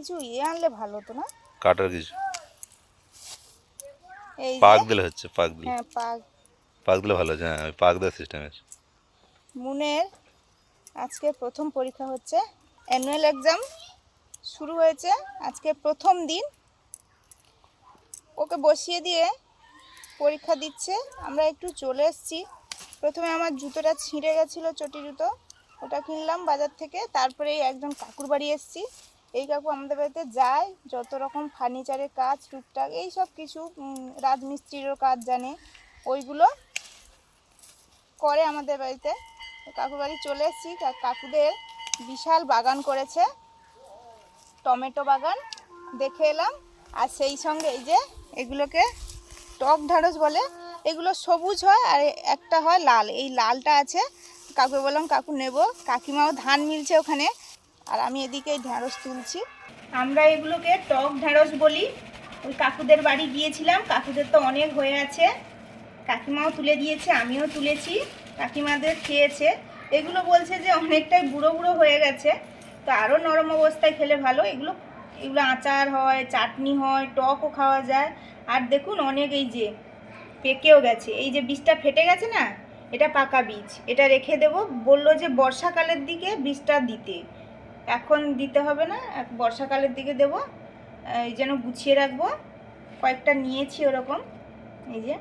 কিছু ইয়ে আনলে ভালো হতো না? কাটার কিছু। এই যে, পাক দিলে হচ্ছে পাক দিলে। হ্যাঁ পাক। পাক দিলে ভালো হচ্ছে হ্যাঁ ওই পাক দেওয়ার সিস্টেম আছে। মুনের আজকে প্রথম পরীক্ষা হচ্ছে অ্যানুয়াল এক্সাম শুরু হয়েছে আজকে প্রথম দিন। ওকে বসিয়ে দিয়ে পরীক্ষা দিচ্ছে আমরা একটু চলে এসেছি। প্রথমে আমার জুতোটা ছিঁড়ে গেছিল চটি জুতো। ওটা কিনলাম বাজার থেকে তারপরে এই একজন কাকুর বাড়ি এসেছি। এই কাকু আমাদের বাড়িতে যায়, যত রকম ফার্নিচারের কাজ, টুকটাক, এই সব কিছু রাজমিস্ত্রিরও কাজ জানে। ওইগুলো করে আমাদের বাড়িতে। তো কাকুর বাড়ি চলে এসেছি কাকুদের বিশাল বাগান করেছে। টমেটো বাগান, দেখে এলাম। আর সেই সঙ্গে এই যে এগুলোকে টক ঢ্যাঁড়স বলে, এগুলো সবুজ হয় আর একটা হয় লাল। এই লালটা আছে, কাকু বললাম, কাকু নেব। কাকিমাও ধান মিলছে ওখানে। আর আমি এদিকে ঢ্যাঁড়স তুলছি। আমরা এগুলোকে টক ঢ্যাঁড়স বলি। ওই কাকুদের বাড়ি গিয়েছিলাম, কাকুদের তো অনেক হয়ে আছে। কাকিমাও তুলে দিয়েছে, আমিও তুলেছি, কাকিমাদের খেয়েছে। এগুলো বলছে যে অনেকটাই বুড়ো বুড়ো হয়ে গেছে, তো আরও নরম অবস্থায় খেলে ভালো। এগুলো এগুলো আচার হয়, চাটনি হয়, টকও খাওয়া যায়। আর দেখুন অনেক এই যে পেকেও গেছে। এই যে বীজটা ফেটে গেছে না, এটা পাকা বীজ। এটা রেখে দেব। বলল যে বর্ষাকালের দিকে বীজটা দিতে। এখন দিতে হবে না বর্ষাকালের দিকে দেব। এই যেন গুছিয়ে রাখব। কয়েকটা নিয়েছি ওরকম, এই যে।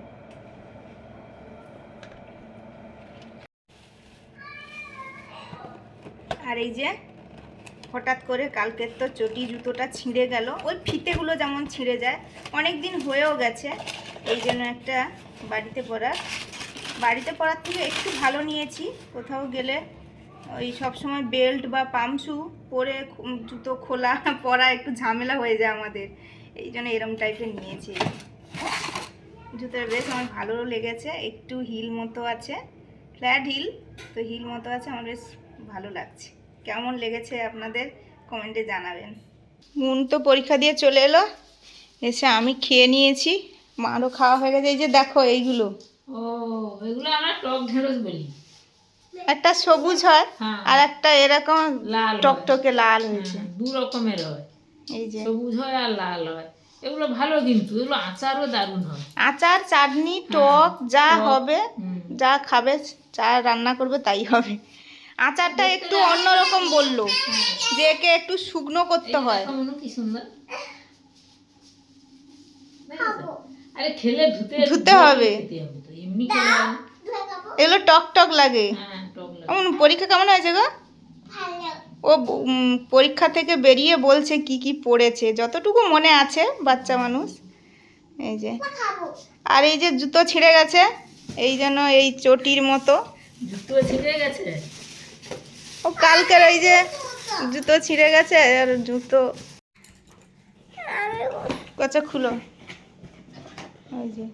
আর এই যে, হঠাৎ করে কালকের তো চটি জুতোটা ছিঁড়ে গেল। ওই ফিতেগুলো যেমন ছিঁড়ে যায় অনেক দিন হয়েও গেছে। এই জন্য একটা বাড়িতে পরার। বাড়িতে পরার থেকে একটু ভালো নিয়েছি। কোথাও গেলে ওই সব সময় বেল্ট বা পামশু পরে জুতো খোলা, পরা একটু ঝামেলা হয়ে যায় আমাদের। এই জন্য এরম টাইপের নিয়েছি। জুতোর বেশ আমার ভালো লেগেছে, একটু হিল মতো আছে ফ্ল্যাট হিল, তো হিল মতো আছে, আমার বেশ ভালো লাগছে। কেমন লেগেছে আপনাদের কমেন্টে জানাবেন। মুন তো পরীক্ষা দিয়ে চলে এলো, এসে আমি খেয়ে নিয়েছি, মারও খাওয়া হয়ে গেছে। এই যে দেখো এইগুলো। ও, এগুলো আমরা টক ঢেঁড়স বলি। একটা সবুজ হয় হ্যাঁ। আর একটা এরকম টকটকে লাল হয়েছে। হ্যাঁ, দু রকমের হয়। এই যে। সবুজ হয় আর লাল হয়। এগুলো ভালো কিন্তু এগুলো আচারও দারুণ হয়। আচার চাটনি টক যা হবে যা খাবে যা রান্না করবে তাই হবে। আচারটা একটু অন্যরকম বলল যে একে একটু শুকনো করতে হয়। কি সুন্দর। আরে খেলে ধুতে ধুতে হবে। এমনি খেলে। এগুলো টক টক লাগে। হ্যাঁ পরীক্ষা কেমন হয়েছে গো? ও পরীক্ষা থেকে বেরিয়ে বলছে কি কি পড়েছে। যতটুকু মনে আছে বাচ্চা মানুষ। এই যে। আর এই যে জুতো ছিঁড়ে গেছে। এই যেন এই চটির মতো। জুতো ছিঁড়ে গেছে? ও কালকের ওই যে জুতো ছিঁড়ে গেছে আর জুতো। কচা খুলো। ওই যে।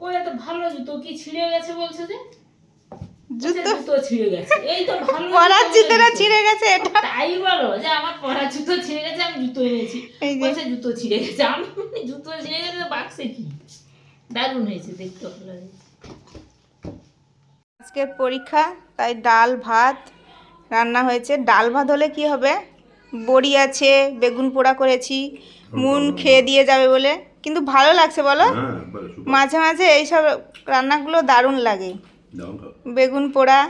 কই এত ভালো জুতো কি ছিঁড়ে গেছে বলছে যে? জুতো জুতো ছিঁড়ে গেছে। এই তো ভালো পরার জুতোটা ছিঁড়ে গেছে এটা। তাই বলো যে আমার পরা জুতো ছিঁড়ে গেছে আমি জুতো এনেছি। বলছে জুতো ছিঁড়ে গেছে। আমি জুতো ছিঁড়ে গেছে বাক্সে কি? দারুণ হয়েছে দেখতে ভালো হয়েছে আজকের পরীক্ষা তাই ডাল ভাত রান্না হয়েছে। ডাল ভাত হলে কি হবে? বড়ি আছে বেগুন পোড়া করেছি। মুন খেয়ে দিয়ে যাবে বলে। কিন্তু ভালো লাগছে বলো? হ্যাঁ মাঝে মাঝে এইসব রান্নাগুলো দারুণ লাগে। বেগুন পোড়া।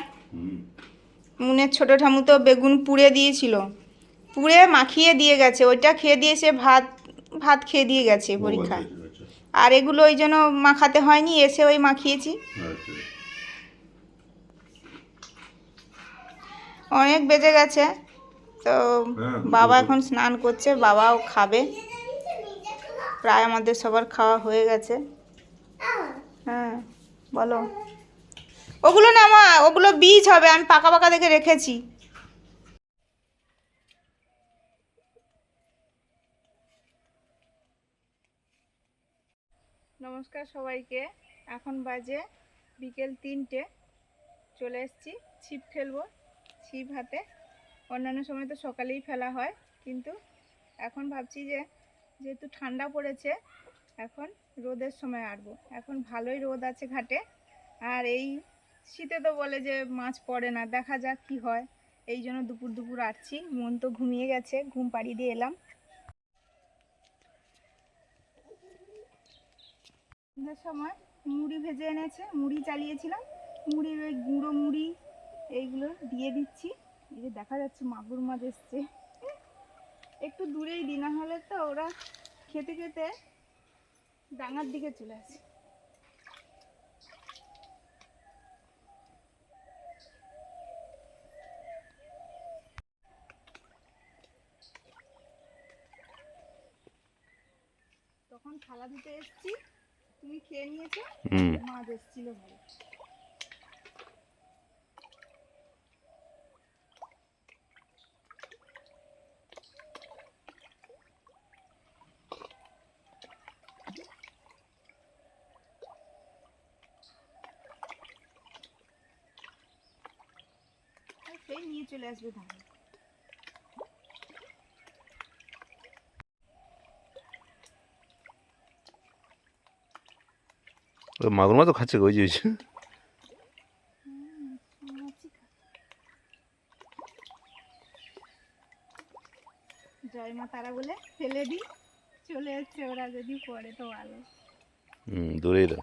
মুনের ছোটো ঠামু তো বেগুন পুড়ে দিয়েছিল। পুড়ে মাখিয়ে দিয়ে গেছে। ওইটা খেয়ে দিয়েছে ভাত ভাত খেয়ে দিয়ে গেছে পরীক্ষায়। আর এগুলো ওই জন্য মাখাতে হয়নি এসে ওই মাখিয়েছি। অনেক বেজে গেছে। তো হ্যাঁ, বাবা এখন স্নান করছে বাবাও খাবে। প্রায় আমাদের সবার খাওয়া হয়ে গেছে। হ্যাঁ বলো। ওগুলো না মা, ওগুলো বীজ হবে, আমি পাকা পাকা দেখে রেখেছি। নমস্কার সবাইকে, এখন বাজে বিকেল তিনটে। চলে এসেছি, ছিপ ফেলব, ছিপ হাতে। অন্যান্য সময় তো সকালেই ফেলা হয়, কিন্তু এখন ভাবছি যে যেহেতু ঠান্ডা পড়েছে, এখন রোদের সময় আড়বো এখন ভালোই রোদ আছে ঘাটে। আর এই শীতে তো বলে যে মাছ পড়ে না, দেখা যাক কি হয়। এই জন্য দুপুর দুপুর আটছি মন তো ঘুমিয়ে গেছে, ঘুম পাড়িয়ে দিয়ে এলাম। সময় মুড়ি ভেজে এনেছে, মুড়ি চালিয়েছিলাম। মুড়ির ওই গুঁড়ো মুড়ি, এইগুলো দিয়ে দিচ্ছি। এই যে দেখা যাচ্ছে মাগুর মাছ এসছে। একটু দূরেই দিই না হলে তো ওরা খেতে খেতে ডাঙার দিকে চলে আসে। তখন থালা ধুতে এসছি তুমি খেয়ে নিয়েছো মাছ এসছিল ভালো আর সেই নিয়ে চলে আসবে ধান মাগুর মাছ তো খাচ্ছে ওই যে। জয় মা তারা বলে ফেলে দিই চলে এসছে ওরা যদি পড়ে তো ভালো। হুম দূরেই দাও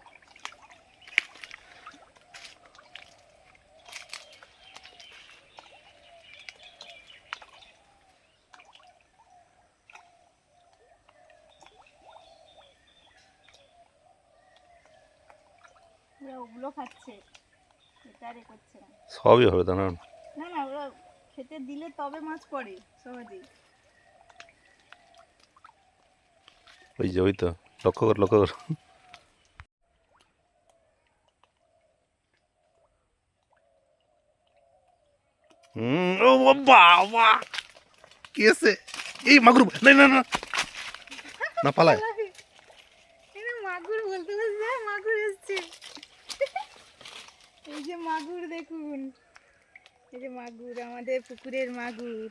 ওরা ওগুলো খাচ্ছে এটা আর এ করছে না। সবই হবে তা না? না না ওরা খেতে দিলে তবে মাছ পড়ে সহজেই। ওই যে ওই তো লক্ষ্য কর লক্ষ্য কর। হুম ও বাবা এই মাগুর না না না। না পালায় এই যে মাগুর বলতে বলতে মাগুর এসছে এই যে মাগুর দেখুন এই যে মাগুর আমাদের পুকুরের মাগুর।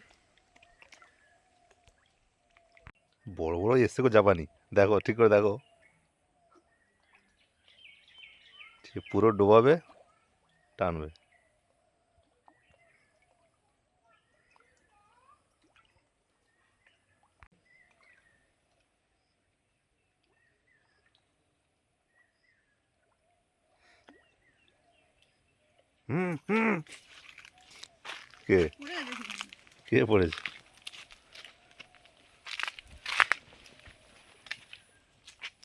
বড় বড় এসছে গো জাপানি। দেখো, ঠিক করে দেখো। পুরো ডোবাবে, টানবে। হুম হুম। কে পড়ে গেছে সেখানে। কে পড়েছে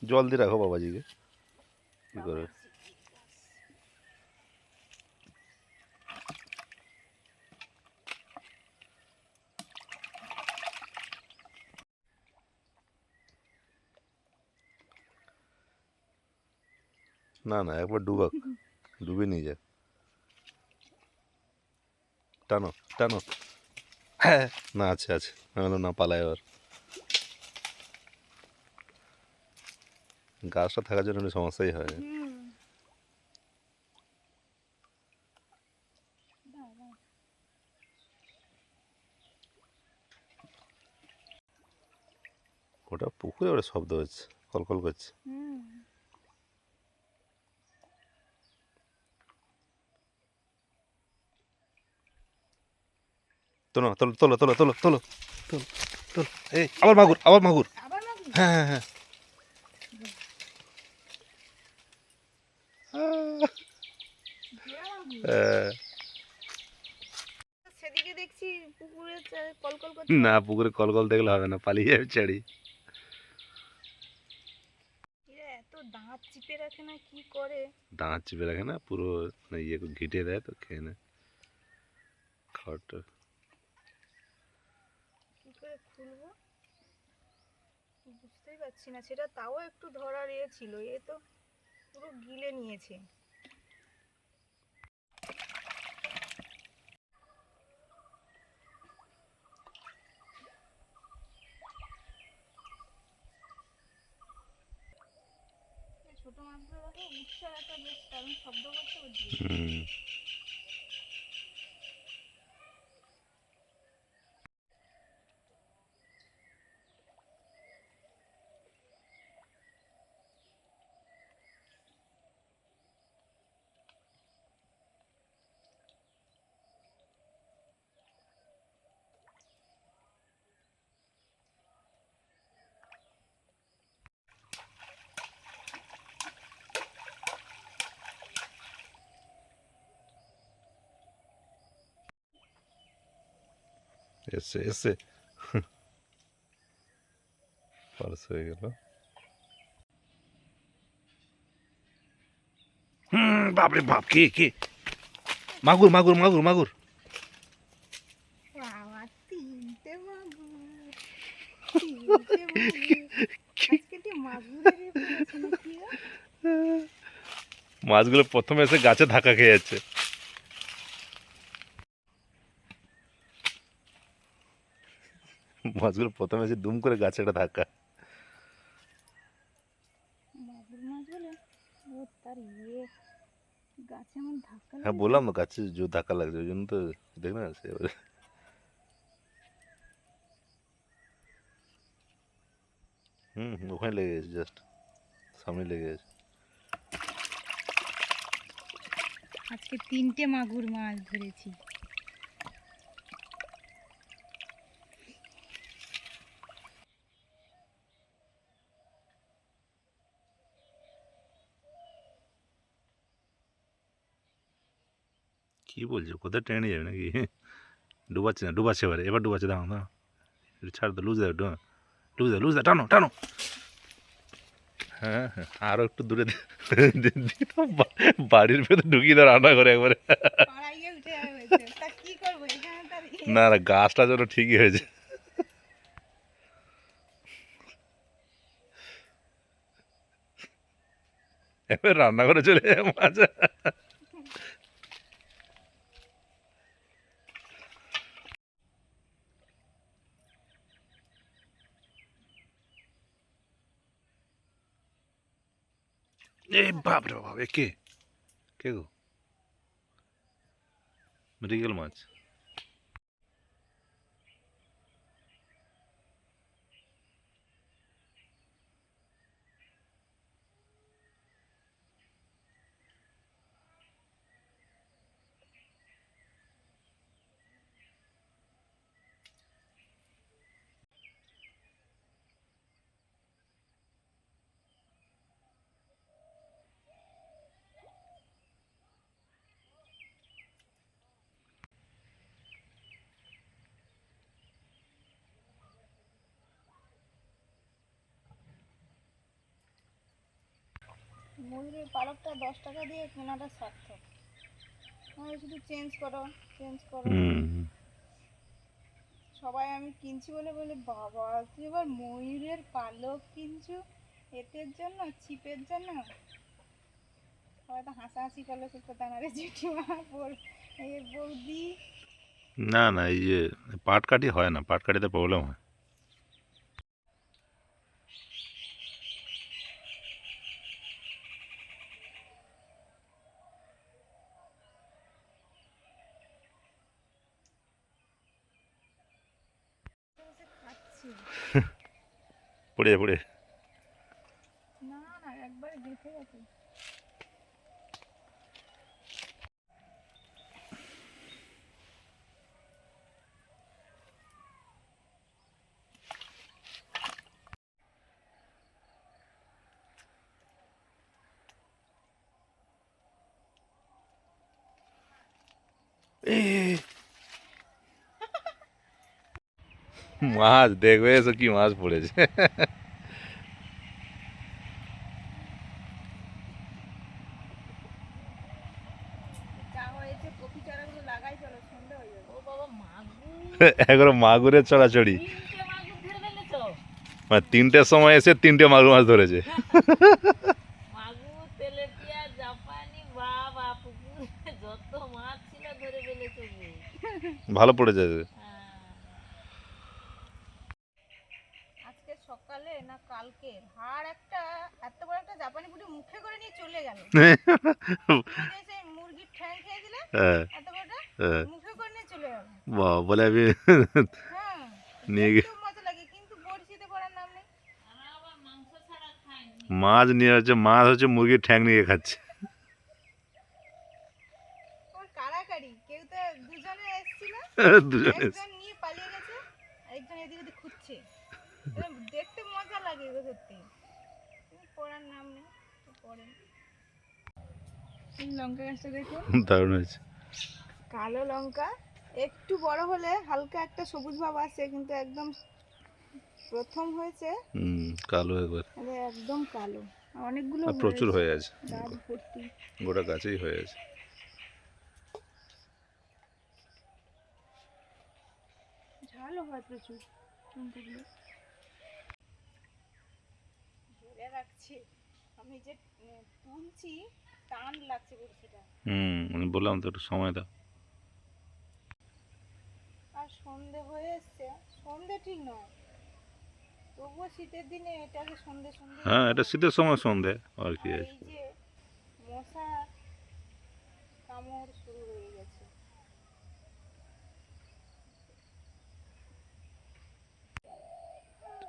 জল দিয়ে রাখো বাবাজিকে কি করে না না একবার ডুবাক ডুবে নিয়ে যাক টানো টানো। হ্যাঁ না, আছে আছে। বললাম, না পালায় আবার গাছটা থাকার জন্য সমস্যাই হয়। ওটা পুকুরে ওটা শব্দ হচ্ছে কলকল করছে। তোলো তোলো তোলো তোলো তোলো তোলো তোলো তোলো। এই আবার মাগুর আবার মাগুর। হ্যাঁ হ্যাঁ হ্যাঁ। না পুকুরে কলকল দেখলে হবে না পালিয়ে যাবে এত দাঁত চিপে রাখে না কি করে? দাঁত চিপে রাখে না পুরো মানে ইয়ে করে ঘিটে দেয় তো খেয়ে নেয়। খাবারটা কি করে খুলবো পারছি না, সেটা তাও একটু ধরার ইয়ে ছিল, এ তো পুরো গিলে নিয়েছে। ছোট মাছগুলো দেখো উৎসার একটা বেশ দারুণ শব্দ করছে ওর পার্স হয়ে গেল হুম বাপরে বাপ কে কে মাগুর মাগুর মাগুর মাগুর? মাছগুলো প্রথমে এসে গাছে ধাক্কা খেয়ে যাচ্ছে মাছগুলো প্রথমে এসে দুম করে গাছে একটা ধাক্কা। মাগুর মাছ বলে ও তার ইয়ে গাছে আমার ধাক্কা হ্যাঁ লেগেছে। বললাম না গাছে জো ধাক্কা লাগছে ওই জন্য তো দেখ না সে এবারে। হুম হুম, ওখানে লেগে গেছে জাস্ট সামনে লেগে গেছে। আজকে তিনটে মাগুর মাছ ধরেছি। কি বলছো? কোথায় ট্রেনে যাবে নাকি? ডুবাচ্ছে না ডুবাচ্ছে এবারে এবার ডুবাচ্ছে দাও একটু ছাড় তো লুজ দাও একটু লুজ দাও লুজ দাও টানো টানো। হ্যাঁ হ্যাঁ আরও একটু দূরে দিয়ে বাড়ির ভেতর ঢুকিয়ে দাও রান্না করে একবারে ইয়ে- না না গাছটা যেন ঠিকই হয়েছে। এবার রান্না করে চলে যায় মাছ এই বাপ রে বাপ এ কে কে গো মৃগেল মাছ ময়ূরের পালকটা দশ টাকা দিয়ে কেনাটা সার্থক। আমাকে শুধু চেঞ্জ করো চেঞ্জ করো। সবাই আমি কিনছি বলে বলে বাবা তুই এবার ময়ূরের পালক কিনছু? এটের জন্য ছিপের জন্য? সবাই তো হাসাহাসি করল সে কোথায় না রে জেঠিমা এই বৌদি। না না এই যে পাট কাটি হয় না পাট কাটিতে প্রবলেম হয় বসে খাচ্ছি পড়ে যায়, পড়ে যায়। না না একবারে গেঁথে গেছে এই, মাছ দেখবে এসো কি মাছ পড়েছে। যাবে। মাগুরের চড়াচড়ি। মানে তিনটের সময় এসে তিনটে মাগুর মাছ ধরেছে। ভালো তেলেপিয়া জাপানি বাবা পুকুরে যত মাছ ছিল ধরে ফেলেছো গো। ভালো পড়েছে হ্যাঁ। আজকে সকালে না কালকে হাড় একটা এত বড় একটা জাপানি বুড়ি মুখে করে নিয়ে চলে গেল। সেই মুরগির ঠ্যাং খেয়ে দিলে হ্যাঁ, এত বড়টা হ্যাঁ। মুখে করে নিয়ে চলে গেল। বাহ, বলে আমি হ্যাঁ নিয়ে মাছ নিয়ে হচ্ছে মাছ হচ্ছে মুরগির ঠ্যাং নিয়ে খাচ্ছে। কাড়াকাড়ি কেউ তো দুজনে এসেছিল দুজনে একজন নিয়ে পালিয়ে গেছে আরেকজন এদিকে ওদিক খুঁজছে এরম দেখতে মজা লাগে গো সত্যি কিন্তু পড়ার নাম নেই তো পড়ে এই লঙ্কা গাছটা দেখুন। দারুণ হয়েছে। কালো লঙ্কা। একটু বড় হলে হালকা একটা সবুজ ভাব আসে কিন্তু একদম প্রথম হয়েছে। হুম কালো একবার একদম কালো। অনেকগুলো প্রচুর হয়ে আছে। গোটা গাছেই হয়ে আছে। ঝালও হয় প্রচুর। ধরে রাখছে। আমি যে তুলছি টান লাগছে বড়শিটা হুম আমি বললাম তো একটু সময় দাও। আর সন্ধে হয়ে এসছে। সন্ধে ঠিক নয়। তবুও শীতের দিনে এটাকে সন্ধে সন্ধে হ্যাঁ এটা শীতের সময় সন্ধে আর কি আছে মশা কামড় শুরু হয়ে গেছে।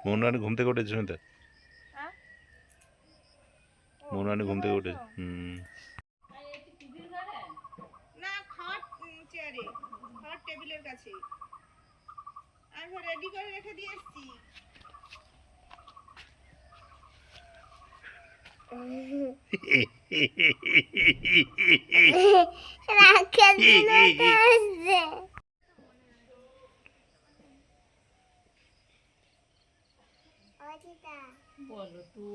মনোরানি ঘুম থেকে উঠেছে শুনতে ও, মনোরানি ঘুম থেকে উঠেছে হয়েছে? হুম। না খাট চেয়ারে খাট টেবিলের কাছে। আমি রেডি করে রেখে দিয়ে এসছি। বলো তো।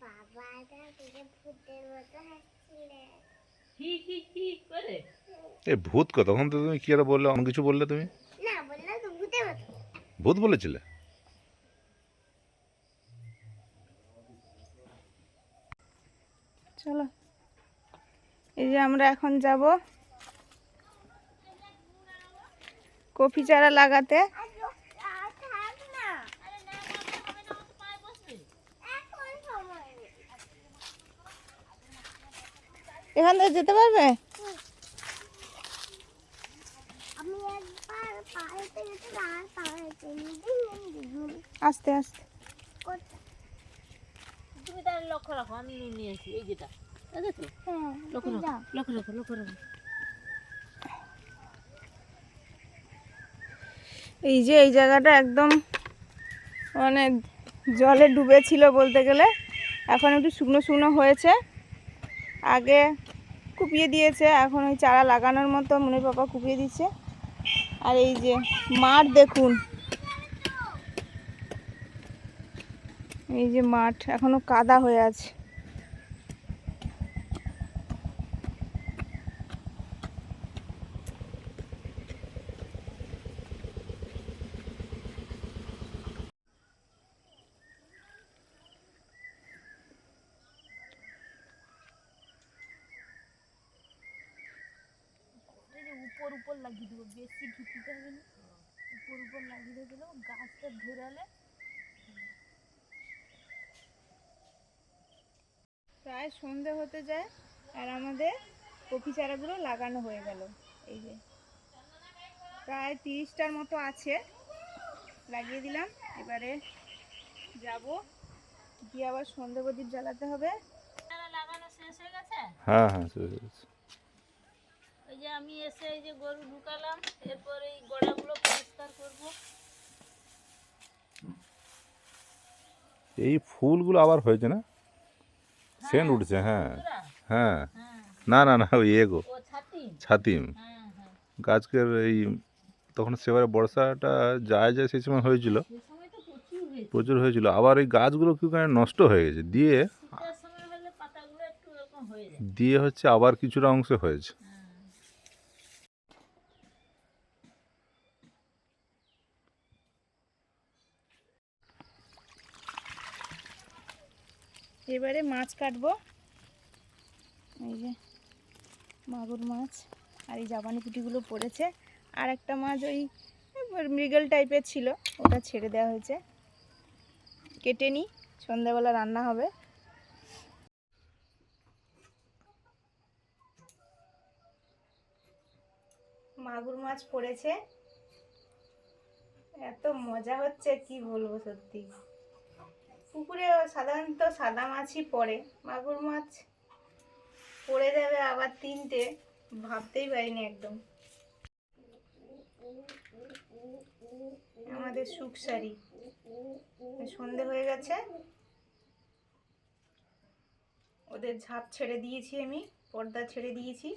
বাবাটা তোকে ভূতের মতো হাসছিলে। হি হি হি করে। এ ভূত কথা তখন তো তুমি কি আর বললে অন্য কিছু বললে তুমি? ভূত বলেছিলে? চলো। এই যে আমরা এখন যাব কফি চারা লাগাতে আর লোক- আর থাক না এখন সময় নেই। এখান থেকে যেতে পারবে? আস্তে আস্তে। তুমি তাহলে লক্ষ্য রাখো আমি নিয়ে নিয়েছি এই যেটা। লক্ষ্য রাখো লক্ষ্য রাখো লক্ষ্য রাখো। এই যে এই জায়গাটা একদম মানে জলে ডুবেছিল বলতে গেলে। এখন একটু শুকনো শুকনো হয়েছে। আগে কুপিয়ে দিয়েছে, এখন ওই চারা লাগানোর মতো মনে পাপা কুপিয়ে দিচ্ছে। আর এই যে মাঠ দেখুন। এই যে মাঠ এখনও কাদা হয়ে আছে। উপর লাগিয়ে দেবো বেশি ঢুকিতে হবে না। উপর উপর লাগিয়ে দিলে গাছটা ধরালে। প্রায় সন্ধে হতে যায় আর আমাদের কপি চারাগুলো লাগানো হয়ে গেল। এই যে প্রায় তিরিশটার মতো আছে। লাগিয়ে দিলাম এবারে যাব। গিয়ে আবার সন্ধে প্রদীপ জ্বালাতে হবে। চারা লাগানো শেষ হয়ে গেছে? হ্যাঁ হ্যাঁ শেষ হয়ে গেছে। ওই যে আমি এসে এই যে গরু ঢুকালাম এরপর এই গোড়াগুলো পরিষ্কার করব। এই ফুলগুলো আবার হয়েছে না? সেন্ট উঠছে হ্যাঁ। হ্যাঁ। হ্যাঁ। না না না ওই এগো। ছাতিম? হ্যাঁ হ্যাঁ। গাছকের এই তখন সেবারে বর্ষাটা যায় যায় সেই সময় হয়েছিল। প্রচুর হয়েছে হয়েছিল। আবার এই গাছগুলো কি কারণে নষ্ট হয়ে গেছে? দিয়ে হয়ে দিয়ে হচ্ছে আবার কিছুটা অংশ হয়েছে। এবারে মাছ কাটবো। এই যে মাগুর মাছ আর এই জাপানি পুঁটিগুলো পড়েছে। আর একটা মাছ ওই মৃগেল টাইপের ছিল, ওটা ছেড়ে দেওয়া হয়েছে। কেটে নিই, সন্ধ্যাবেলা রান্না হবে। মাগুর মাছ পড়েছে। এত মজা হচ্ছে, কি বলব সত্যি। পুকুরে সাধারণত সাদা মাছই পড়ে। মাগুর মাছ পড়ে যাবে আবার তিনটে, ভাবতেই পারিনি একদম। আমাদের সুখ সুখসারি সন্ধে হয়ে গেছে। ওদের ঝাঁপ ছেড়ে দিয়েছি আমি, পর্দা ছেড়ে দিয়েছি।